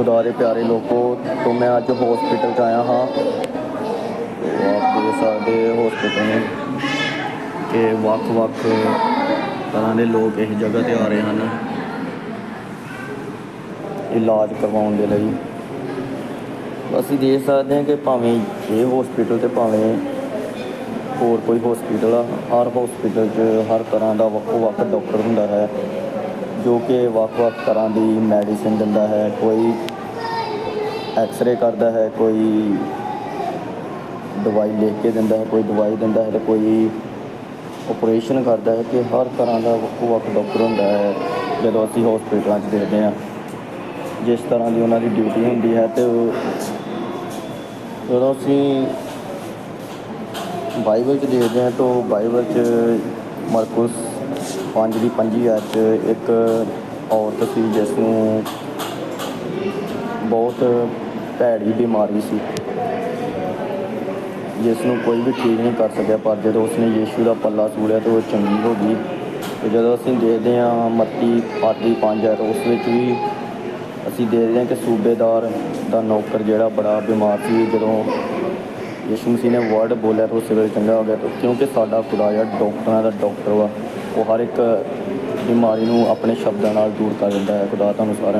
ਖੁਦਾ ਦੇ ਪਿਆਰੇ ਲੋਕੋ, ਤੋਂ ਮੈਂ ਅੱਜ ਹਸਪੀਟਲ 'ਚ ਆਇਆ ਹਾਂ। ਤੋ ਆਪ ਦੇਖ ਸਕਦੇ ਹਸਪੀਟਲ ਨੂੰ ਕਿ ਵੱਖ-ਵੱਖ ਤਰ੍ਹਾਂ ਦੇ ਲੋਕ ਇਸ ਜਗ੍ਹਾ ਤੇ ਆ ਰਹੇ ਹਨ। ਇਲਾਜ ਕਰਵਾਉਣ ਦੇ ਲਈ। ਅਸੀਂ ਦੇਖ ਸਕਦੇ ਹਾਂ ਕਿ ਭਾਵੇਂ ਇਹ ਹਸਪੀਟਲ ਤੇ ਭਾਵੇਂ ਹੋਰ ਕੋਈ ਹਸਪੀਟਲ ਆ, ਹਰ ਹਸਪੀਟਲ 'ਚ ਹਰ ਤਰ੍ਹਾਂ ਦਾ ਵੱਖੋ ਵੱਖ ਡਾਕਟਰ ਹੁੰਦਾ ਹੈ। ਜੋ ਕਿ ਵੱਖ-ਵੱਖ ਤਰ੍ਹਾਂ ਦੀ ਮੈਡੀਸਿਨ ਦਿੰਦਾ ਹੈ, ਕੋਈ ਐਕਸ-ਰੇ ਕਰਦਾ ਹੈ, ਕੋਈ ਦਵਾਈ ਲਿਖ ਕੇ ਦਿੰਦਾ ਹੈ, ਕੋਈ ਦਵਾਈ ਦਿੰਦਾ ਹੈ ਤੇ ਕੋਈ ਆਪਰੇਸ਼ਨ ਕਰਦਾ ਹੈ ਕਿ ਹਰ ਤਰ੍ਹਾਂ ਦਾ ਵੱਖੋ ਵੱਖ ਡਾਕਟਰ ਹੁੰਦਾ ਹੈ, ਜਦੋਂ ਅਸੀਂ ਹਸਪੀਟਲਾਂ 'ਚ ਦੇਖਦੇ ਹਾਂ। ਜਿਸ ਤਰ੍ਹਾਂ ਦੀ ਉਹਨਾਂ ਦੀ ਡਿਊਟੀ ਹੁੰਦੀ ਹੈ ਤੇ ਜਦੋਂ ਅਸੀਂ ਬਾਈਬਲ 'ਚ ਦੇਖਦੇ ਹਾਂ ਤਾਂ ਬਾਈਬਲ 'ਚ ਮਰਕੁਸ ਪੰਜ ਦੀ 25 'ਚ ਇੱਕ ਔਰਤ ਸੀ ਜਿਸ ਨੂੰ ਬਹੁਤ ਭੈੜੀ ਬਿਮਾਰੀ ਸੀ। ਜਿਸ ਨੂੰ ਕੋਈ ਵੀ ਠੀਕ ਨਹੀਂ ਕਰ ਸਕਿਆ, ਪਰ ਜਦੋਂ ਉਸਨੇ ਯੀਸ਼ੂ ਦਾ ਪੱਲਾ ਸੂਲਿਆ ਤਾਂ ਉਹ ਚੰਗੀ ਹੋ ਗਈ ਤੇ ਜਦੋਂ ਅਸੀਂ ਦੇਖਦੇ ਹਾਂ ਮੱਤੀ 8 ਦੀ 5 ਹੈ ਤਾਂ ਉਸ ਵਿੱਚ ਵੀ ਅਸੀਂ ਦੇਖਦੇ ਹਾਂ ਕਿ ਸੂਬੇਦਾਰ ਦਾ ਨੌਕਰ ਜਿਹੜਾ ਬੜਾ ਬਿਮਾਰ ਸੀ, ਜਦੋਂ ਯਿਸੂ ਮਸੀਹ ਨੇ ਵਰਡ ਬੋਲਿਆ ਤਾਂ ਉਸੇ ਵੇਲੇ ਚੰਗਾ ਹੋ ਗਿਆ ਕਿਉਂਕਿ ਸਾਡਾ ਖੁਦਾ ਜਿਹੜਾ ਡਾਕਟਰਾਂ ਦਾ ਡਾਕਟਰ ਵਾ। ਉਹ ਹਰ ਇੱਕ ਬਿਮਾਰੀ ਨੂੰ ਆਪਣੇ ਸ਼ਬਦਾਂ ਨਾਲ ਦੂਰ ਕਰ ਦਿੰਦਾ ਹੈ। ਖੁਦਾ ਤੁਹਾਨੂੰ ਸਾਰਿਆਂ